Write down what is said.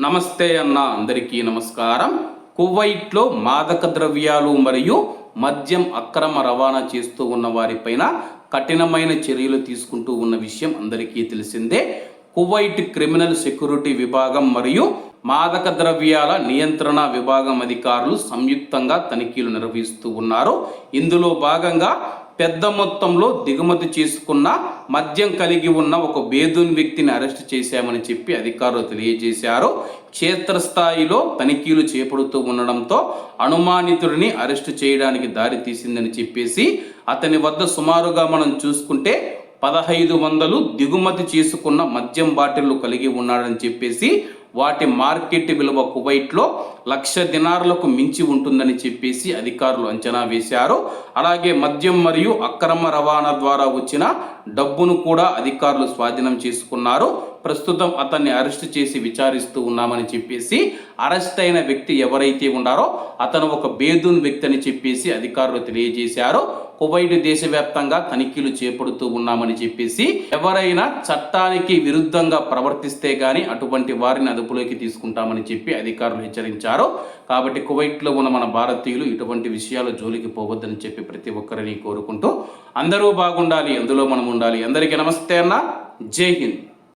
నమస్తే అన్న అందరికీ నమస్కారం. కువైట్లో మాదక ద్రవ్యాలు మరియు మద్యం అక్రమ రవాణా చేస్తూ ఉన్న వారిపైన కఠినమైన చర్యలు తీసుకుంటూ ఉన్న విషయం అందరికీ తెలిసిందే. కువైట్ క్రిమినల్ సెక్యూరిటీ విభాగం మరియు మాదక ద్రవ్యాల నియంత్రణ విభాగం అధికారులు సంయుక్తంగా తనిఖీలు నిర్వహిస్తూ ఉన్నారు. ఇందులో భాగంగా పెద్ద మొత్తంలో దిగుమతి చేసుకున్న మద్యం కలిగి ఉన్న ఒక బేదూన్ వ్యక్తిని అరెస్ట్ చేశామని చెప్పి అధికారులు తెలియజేశారు. క్షేత్రస్థాయిలో తనిఖీలు చేపడుతూ ఉండడంతో అనుమానితుడిని అరెస్ట్ చేయడానికి దారి తీసిందని చెప్పేసి అతని వద్ద సుమారుగా మనం చూసుకుంటే పదహైదు వందలు దిగుమతి చేసుకున్న మద్యం బాటిళ్ళు కలిగి ఉన్నాడని చెప్పేసి వాటి మార్కెట్ విలువ కువైట్లో లక్ష దినార్లకు మించి ఉంటుందని చెప్పేసి అధికారులు అంచనా వేశారు. అలాగే మద్యం మరియు అక్రమ రవాణా ద్వారా వచ్చిన డబ్బును కూడా అధికారులు స్వాధీనం చేసుకున్నారు. ప్రస్తుతం అతన్ని అరెస్ట్ చేసి విచారిస్తూ ఉన్నామని చెప్పేసి అరెస్ట్ అయిన వ్యక్తి ఎవరైతే ఉన్నారో అతను ఒక బేదూన్ వ్యక్తి అని చెప్పేసి అధికారులు తెలియజేశారు. కువైట్ దేశవ్యాప్తంగా తనిఖీలు చేపడుతూ ఉన్నామని చెప్పేసి ఎవరైనా చట్టానికి విరుద్ధంగా ప్రవర్తిస్తే గాని అటువంటి వారిని అదుపులోకి తీసుకుంటామని చెప్పి అధికారులు హెచ్చరించారు. కాబట్టి కువైట్లో ఉన్న మన భారతీయులు ఇటువంటి విషయాలు జోలికి పోవద్దని చెప్పి ప్రతి ఒక్కరిని కోరుకుంటూ అందరూ బాగుండాలి అందులో మనం ఉండాలి. అందరికీ నమస్తే అన్న. జై హింద్.